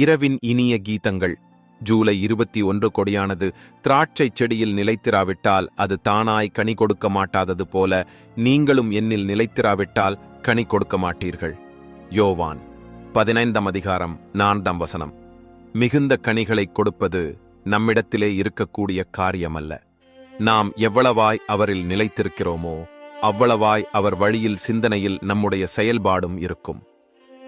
இரவின் இனிய கீதங்கள். ஜூலை இருபத்தி ஒன்று கொடியானது திராட்சைச் செடியில் நிலைத்திராவிட்டால் அது தானாய் கனி கொடுக்க மாட்டாதது போல நீங்களும் என்னில் நிலைத்திராவிட்டால் கனி கொடுக்க மாட்டீர்கள். யோவான் பதினைந்தாம் அதிகாரம் நான்காம் வசனம். மிகுந்த கனிகளைக் கொடுப்பது நம்மிடத்திலே இருக்கக்கூடிய காரியமல்ல. நாம் எவ்வளவாய் அவரில் நிலைத்திருக்கிறோமோ அவ்வளவாய் அவர் வழியில் சிந்தனையில் நம்முடைய செயல்பாடும் இருக்கும்.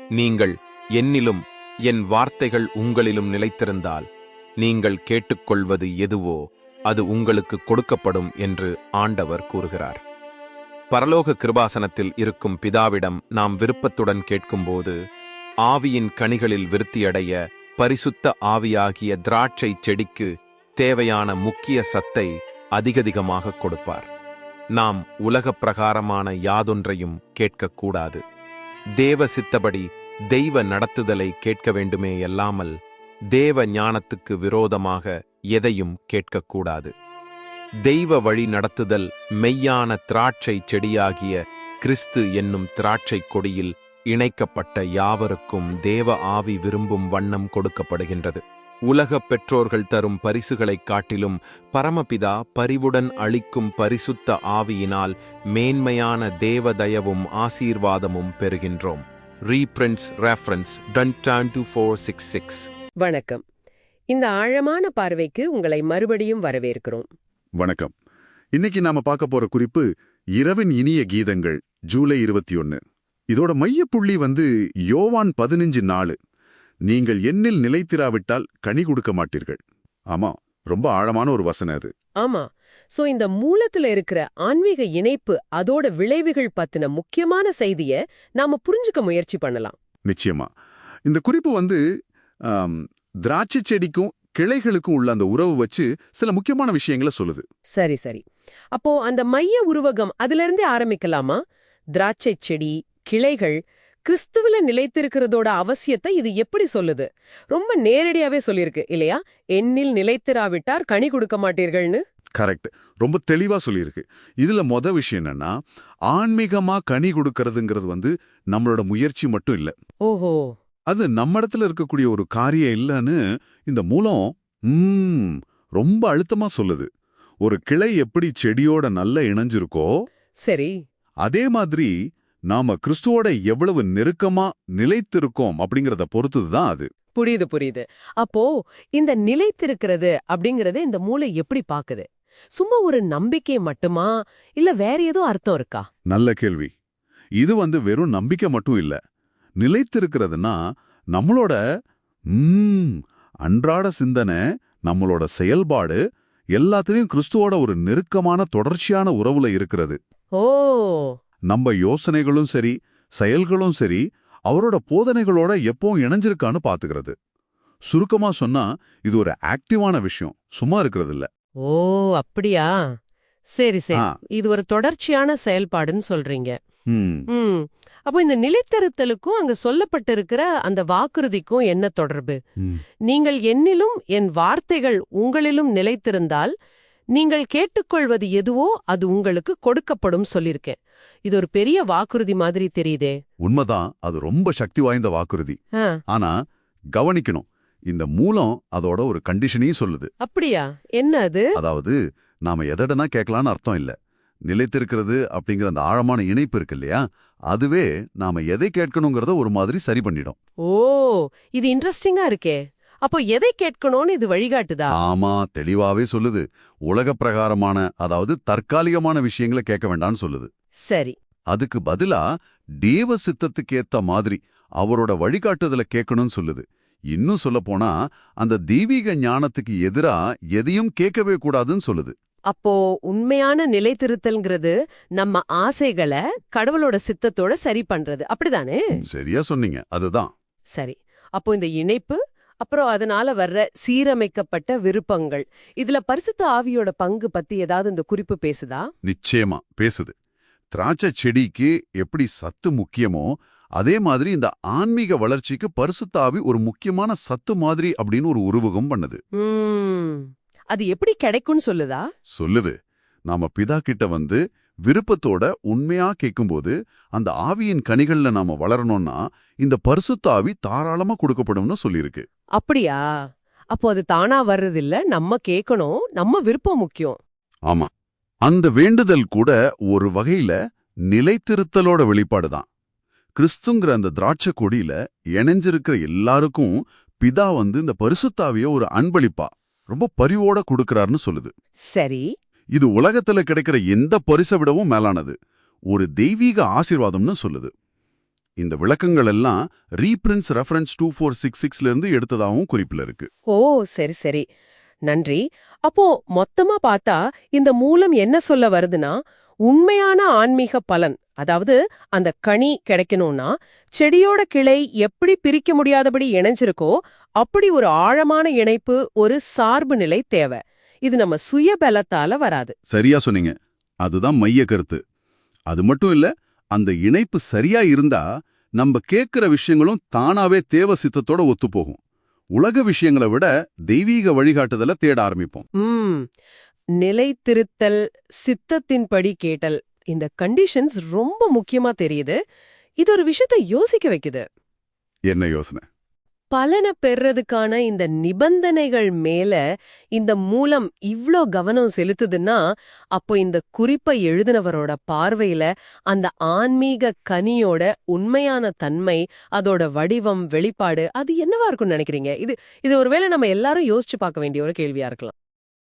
நீங்கள் என்னிலும் என் வார்த்தைகள் உங்களிலும் நிலைத்திருந்தால் நீங்கள் கேட்டுக்கொள்வது எதுவோ அது உங்களுக்கு கொடுக்கப்படும் என்று ஆண்டவர் கூறுகிறார். பரலோக கிருபாசனத்தில் இருக்கும் பிதாவிடம் நாம் விருப்பத்துடன் கேட்கும்போது ஆவியின் கனிகளில் விருத்தியடைய பரிசுத்த ஆவியாகிய திராட்சை செடிக்கு தேவையான முக்கிய சத்தை அதிகதிகமாக கொடுப்பார். நாம் உலகப் பிரகாரமான யாதொன்றையும் கேட்கக்கூடாது. தேவ சித்தபடி தெய்வ நடத்துதலை கேட்க வேண்டுமே அல்லாமல் தேவ ஞானத்துக்கு விரோதமாக எதையும் கேட்கக்கூடாது. தெய்வ வழி நடத்துதல் மெய்யான திராட்சை செடியாகிய கிறிஸ்து என்னும் திராட்சை கொடியில் இணைக்கப்பட்ட யாவருக்கும் தேவ ஆவி விரும்பும் வண்ணம் கொடுக்கப்படுகின்றது. உலகப் பெற்றோர்கள் தரும் பரிசுகளைக் காட்டிலும் பரமபிதா பரிவுடன் அளிக்கும் பரிசுத்த ஆவியினால் மேன்மையான தேவதயவும் ஆசீர்வாதமும் பெறுகின்றோம். Reprints reference ten two four six six வணக்கம். இந்த ஆழமான பார்வைக்கு உங்களை மறுபடியும் வரவேற்கிறோம். வணக்கம். இன்னைக்கு நாம பார்க்க போற குறிப்பு இரவின் இனிய கீதங்கள் ஜூலை இருபத்தி ஒன்னு. இதோட மையப்புள்ளி வந்து யோவான் பதினஞ்சு நாலு. நீங்கள் எண்ணில் நிலைத்திராவிட்டால் கனி கொடுக்க மாட்டீர்கள். ஆமா ரொம்ப ஆழமான ஒரு வசனம் அது. ஆமா சோ இந்த மூலத்துல இருக்கிற ஆன்மீக இணைப்பு அதோட விளைவுகள் பத்தின முக்கியமான செய்திய நாம புரிஞ்சுக்க முயற்சி பண்ணலாம். நிச்சயமா. இந்த குறிப்பு வந்து திராட்சை செடிக்கும் கிளைகளுக்கும் உள்ள அந்த உறவு வச்சு சில முக்கியமான விஷயங்களை சொல்லுது. சரி சரி. அப்போ அந்த மைய உருவகம் அதுல இருந்தே ஆரம்பிக்கலாமா? திராட்சை செடி கிளைகள் கிறிஸ்துவில நிலைத்திருக்கிறதோட அவசியத்தை இது எப்படி சொல்லுது? ரொம்ப நேரடியாவே சொல்லியிருக்கு இல்லையா? எண்ணில் நிலைத்திராவிட்டார் கனி கொடுக்க மாட்டீர்கள்னு. கரெக்ட் ரொம்ப தெளிவா சொல்லியிருக்கு. இதுல மொத விஷயம் என்னன்னா ஆன்மீகமா கனி கொடுக்கறதுங்கிறது வந்து நம்மளோட முயற்சி மட்டும் இல்ல. ஓஹோ. அது நம்ம இடத்துல இருக்கக்கூடிய ஒரு காரியம் இல்லைன்னு இந்த மூலம் ரொம்ப அழுத்தமா சொல்லுது. ஒரு கிளை எப்படி செடியோட நல்லா இணைஞ்சிருக்கோ சரி. அதே மாதிரி நாம கிறிஸ்துவோட எவ்வளவு நெருக்கமா நிலைத்திருக்கோம் அப்படிங்கறத பொறுத்தது தான் அது. புரியுது புரியுது. அப்போ இந்த நிலைத்திருக்கிறது அப்படிங்கறத இந்த மூளை எப்படி பாக்குது? சும்மா ஒரு நம்பிக்கை மட்டுமா? இல்ல வேற ஏதோ அர்த்தம் இருக்கா? நல்ல கேள்வி. இது வந்து வெறும் நம்பிக்கை மட்டும் இல்ல. நிலைத்திருக்கிறதுனா நம்மளோட அன்றாட சிந்தனை நம்மளோட செயல்பாடு எல்லாத்துலயும் கிறிஸ்துவோட ஒரு நெருக்கமான தொடர்ச்சியான உறவுல இருக்கிறது. ஓ! நம்ம யோசனைகளும் சரி செயல்களும் சரி அவரோட போதனைகளோட எப்பவும் இணைஞ்சிருக்கான்னு பாத்துக்கிறது. சுருக்கமா சொன்னா இது ஒரு ஆக்டிவான விஷயம். சும்மா இருக்கிறது இல்ல ஓ அப்படியா? சரி சரி. இது ஒரு தொடர்ச்சியான செயல்பாடுன்னு சொல்றீங்க. அப்போ இந்த நிலைத்திருத்தலுக்கும் அங்க சொல்லப்பட்டிருக்கிற அந்த வாக்குறுதிக்கும் என்ன தொடர்பு. நீங்கள் என்னிலும் என் வார்த்தைகள் உங்களிலும் நிலைத்திருந்தால் நீங்கள் கேட்டுக்கொள்வது எதுவோ அது உங்களுக்கு கொடுக்கப்படும் சொல்லிருக்கேன் இது ஒரு பெரிய வாக்குறுதி மாதிரி தெரியுதே. உண்மைதான். அது ரொம்ப சக்தி வாய்ந்த வாக்குறுதி. ஆனா கவனிக்கணும். இந்த மூலம் அதோட ஒரு கண்டிஷனையும் சொல்லுது. அப்படியா? என்ன அது? அதாவது நாம எதடனா கேட்கலான்னு அர்த்தம் இல்ல. நிலைத்திருக்கிறது அப்படிங்கிற அந்த ஆழமான இணைப்பு இருக்கு இல்லையா? அதுவே நாம எதை கேட்கணுங்கிறத ஒரு மாதிரி சரி பண்ணிடும். ஓ இது இன்ட்ரெஸ்டிங்கா இருக்கே. அப்போ எதை கேட்கணும்னு இது வழிகாட்டுதா? ஆமா தெளிவாவே சொல்லுது. உலக பிரகாரமான அதாவது தற்காலிகமான விஷயங்களை கேட்க வேண்டாம்னு சொல்லுது. சரி. அதுக்கு பதிலா தேவ சித்தத்துக்கு ஏத்த மாதிரி அவரோட வழிகாட்டுதல கேட்கணும்னு சொல்லுது. இன்னும் சொல்லப் போனா அந்த தெய்வீக ஞானத்துக்கு எதிரா எதையும் கேட்கவே கூடாதுன்னு சொல்லுது. அப்போ உண்மையான நிலைத்திருத்தல்ங்கிறது நம்ம ஆசைகளை கடவுளோட சித்தத்தோட சரி பண்றது. அப்படிதானே? சரியா சொன்னீங்க. அதுதான். சரி. அப்போ இந்த இணைப்பு அப்புறம் அதனால வர்ற சீரமைக்கப்பட்ட விருப்பங்கள் இதுல பரிசுத்த ஆவியோட பங்கு பத்தி ஏதாவது இந்த குறிப்பு பேசுதா? நிச்சயமா. பேசுது. திராட்சை செடிக்கு எப்படி சத்து முக்கியமோ அதே மாதிரி இந்த ஆன்மீக வளர்ச்சிக்கு பரிசுத்தாவி ஒரு முக்கியமான சத்து மாதிரி அப்படின்னு ஒரு உருவகம் பண்ணுது. அது எப்படி கிடைக்கும்னு சொல்லுதா? சொல்லுது. நாம பிதா கிட்ட வந்து விருப்பத்தோட உண்மையா கேட்கும்போது அந்த ஆவியின் கனிகள்ல நாம வளரணும்னா இந்த பரிசுத்த ஆவி தாராளமா கொடுக்கப்படும்னு சொல்லியிருக்கு. அப்படியா? அப்போ அது தானா வர்றதில்ல. நம்ம கேட்கணும் நம்ம விருப்பம் முக்கியம். ஆமா. அந்த வேண்டுதல் கூட ஒரு வகையில நிலைத்திருத்தலோட வெளிப்பாடுதான். கிறிஸ்துங்கிற அந்த திராட்சை கொடியில இணைஞ்சிருக்கிற எல்லாருக்கும் பிதா வந்து இந்த பரிசுத்தாவிய ஒரு அன்பளிப்பா ரொம்ப பரிவோட கொடுக்கறாருன்னு சொல்லுது. சரி. இது உலகத்துல கிடைக்கிற எந்த பரிசை விடவும் மேலானது. ஒரு தெய்வீக ஆசீர்வாதம்னு சொல்லுது. இந்த விளக்கங்கள் எல்லாம் reprints reference two four six சிக்ஸ்ல இருந்து எடுத்ததாகவும் குறிப்பில் இருக்கு. ஓ சரி சரி. நன்றி. அப்போ மொத்தமா பார்த்தா இந்த மூலம் என்ன சொல்ல வருதுன்னா உண்மையான ஆன்மீக பலன் அதாவது அந்த கனி கிடைக்கணும்னா செடியோட கிளை எப்படி பிரிக்க முடியாதபடி இணைஞ்சிருக்கோ அப்படி ஒரு ஆழமான இணைப்பு ஒரு சார்பு நிலை தேவை. இது நம்ம சுய பலத்தால வராது. சரியா சொன்னீங்க. அதுதான் மைய கருத்து. அது மட்டும் இல்ல அந்த இணைப்பு சரியா இருந்தா நம்ம கேட்கிற விஷயங்களும் தானாவே தேவ சித்தத்தோட ஒத்துப்போகும். உலக விஷயங்களை விட தெய்வீக வழிகாட்டுதலை தேட ஆரம்பிப்போம். நிலைத்திருத்தல் சித்தத்தின்படி கேட்டல் இந்த கண்டிஷன்ஸ் ரொம்ப முக்கியமா தெரியுது. இது ஒரு விஷயத்தை யோசிக்க வைக்குது. என்ன யோசனை? பலனை பெறதுக்கான இந்த நிபந்தனைகள் மேல இந்த மூலம் இவ்ளோ கவனம் செலுத்துதுன்னா அப்போ இந்த குறிப்பை எழுதினவரோட பார்வையில அந்த ஆன்மீக கனியோட உண்மையான தன்மை அதோட வடிவம் வெளிப்பாடு அது என்னவா இருக்கும்னு நினைக்கிறீங்க? இது இது ஒருவேளை நம்ம எல்லாரும் யோசிச்சு பார்க்க வேண்டிய ஒரு கேள்வியா இருக்கலாம்.